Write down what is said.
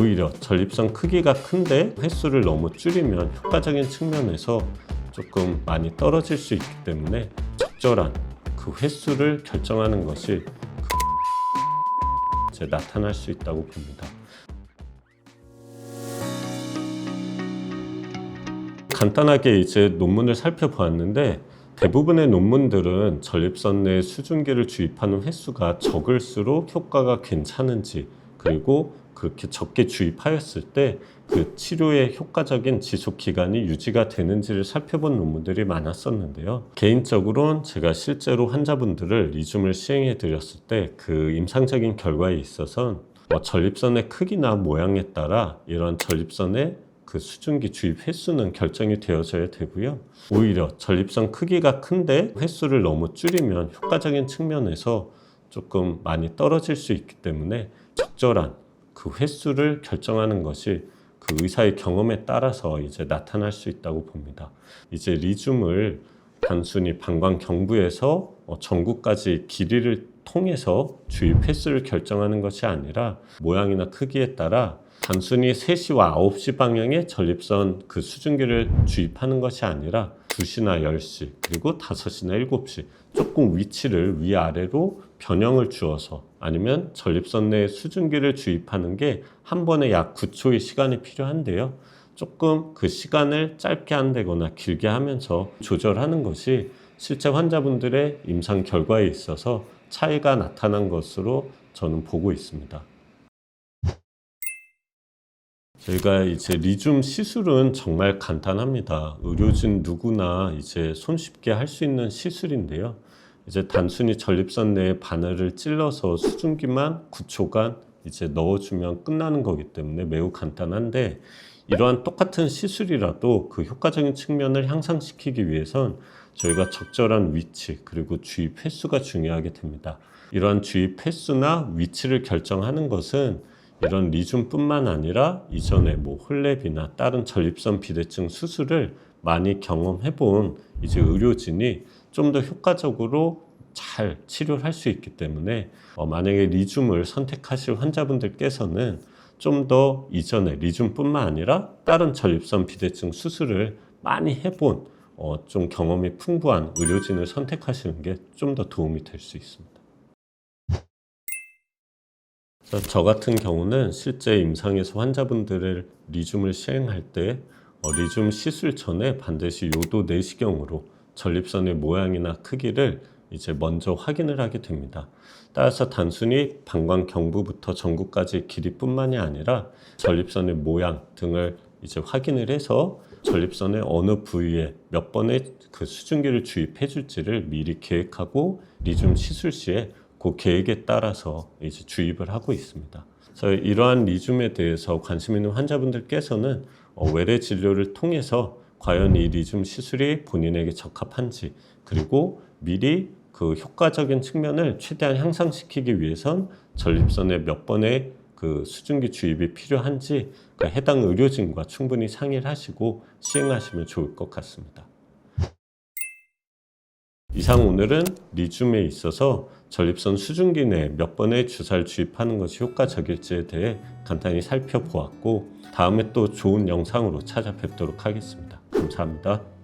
오히려 전립선 크기가 큰데 횟수를 너무 줄이면 효과적인 측면에서 조금 많이 떨어질 수 있기 때문에 적절한 그 횟수를 결정하는 것이 이제 나타날 수 있다고 봅니다. 간단하게 이제 논문을 살펴보았는데 대부분의 논문들은 전립선 내 수증기를 주입하는 횟수가 적을수록 효과가 괜찮은지 그리고 그렇게 적게 주입하였을 때 그 치료의 효과적인 지속 기간이 유지가 되는지를 살펴본 논문들이 많았었는데요. 개인적으로는 제가 실제로 환자분들을 리줌을 시행해 드렸을 때 그 임상적인 결과에 있어서 뭐 전립선의 크기나 모양에 따라 이런 전립선의 그 수증기 주입 횟수는 결정이 되어져야 되고요. 오히려 전립선 크기가 큰데 횟수를 너무 줄이면 효과적인 측면에서 조금 많이 떨어질 수 있기 때문에 적절한 그 횟수를 결정하는 것이 그 의사의 경험에 따라서 이제 나타날 수 있다고 봅니다. 이제 리줌을 단순히 방광 경부에서 어, 전구까지 길이를 통해서 주입 횟수를 결정하는 것이 아니라 모양이나 크기에 따라 단순히 3시와 9시 방향의 전립선 그 수증기를 주입하는 것이 아니라 2시나 10시 그리고 5시나 7시 조금 위치를 위아래로 변형을 주어서 아니면 전립선 내 수증기를 주입하는 게 한 번에 약 9초의 시간이 필요한데요. 조금 그 시간을 짧게 한다거나 길게 하면서 조절하는 것이 실제 환자분들의 임상 결과에 있어서 차이가 나타난 것으로 저는 보고 있습니다. 저희가 이제 리줌 시술은 정말 간단합니다. 의료진 누구나 이제 손쉽게 할 수 있는 시술인데요. 이제 단순히 전립선 내에 바늘을 찔러서 수증기만 9초간 이제 넣어주면 끝나는 거기 때문에 매우 간단한데 이러한 똑같은 시술이라도 그 효과적인 측면을 향상시키기 위해선 저희가 적절한 위치 그리고 주입 횟수가 중요하게 됩니다. 이러한 주입 횟수나 위치를 결정하는 것은 이런 리줌뿐만 아니라 이전에 뭐 홀랩이나 다른 전립선 비대증 수술을 많이 경험해 본 이제 의료진이 좀 더 효과적으로 잘 치료를 할 수 있기 때문에 어, 만약에 리줌을 선택하실 환자분들께서는 좀 더 이전에 리줌뿐만 아니라 다른 전립선 비대증 수술을 많이 해본 어, 좀 경험이 풍부한 의료진을 선택하시는 게 좀 더 도움이 될 수 있습니다. 저 같은 경우는 실제 임상에서 환자분들을 리줌을 시행할 때 어, 리줌 시술 전에 반드시 요도 내시경으로 전립선의 모양이나 크기를 이제 먼저 확인을 하게 됩니다. 따라서 단순히 방광 경부부터 전구까지 길이뿐만이 아니라 전립선의 모양 등을 이제 확인을 해서 전립선의 어느 부위에 몇 번의 그 수증기를 주입해 줄지를 미리 계획하고 리줌 시술 시에 그 계획에 따라서 이제 주입을 하고 있습니다. 그래서 이러한 리줌에 대해서 관심 있는 환자분들께서는 어, 외래 진료를 통해서 과연 이 리줌 시술이 본인에게 적합한지 그리고 미리 그 효과적인 측면을 최대한 향상시키기 위해선 전립선에 몇 번의 그 수증기 주입이 필요한지 그 해당 의료진과 충분히 상의를 하시고 시행하시면 좋을 것 같습니다. 이상 오늘은 리줌에 있어서 전립선 수증기 내에 몇 번의 주사를 주입하는 것이 효과적일지에 대해 간단히 살펴보았고 다음에 또 좋은 영상으로 찾아뵙도록 하겠습니다. 감사합니다.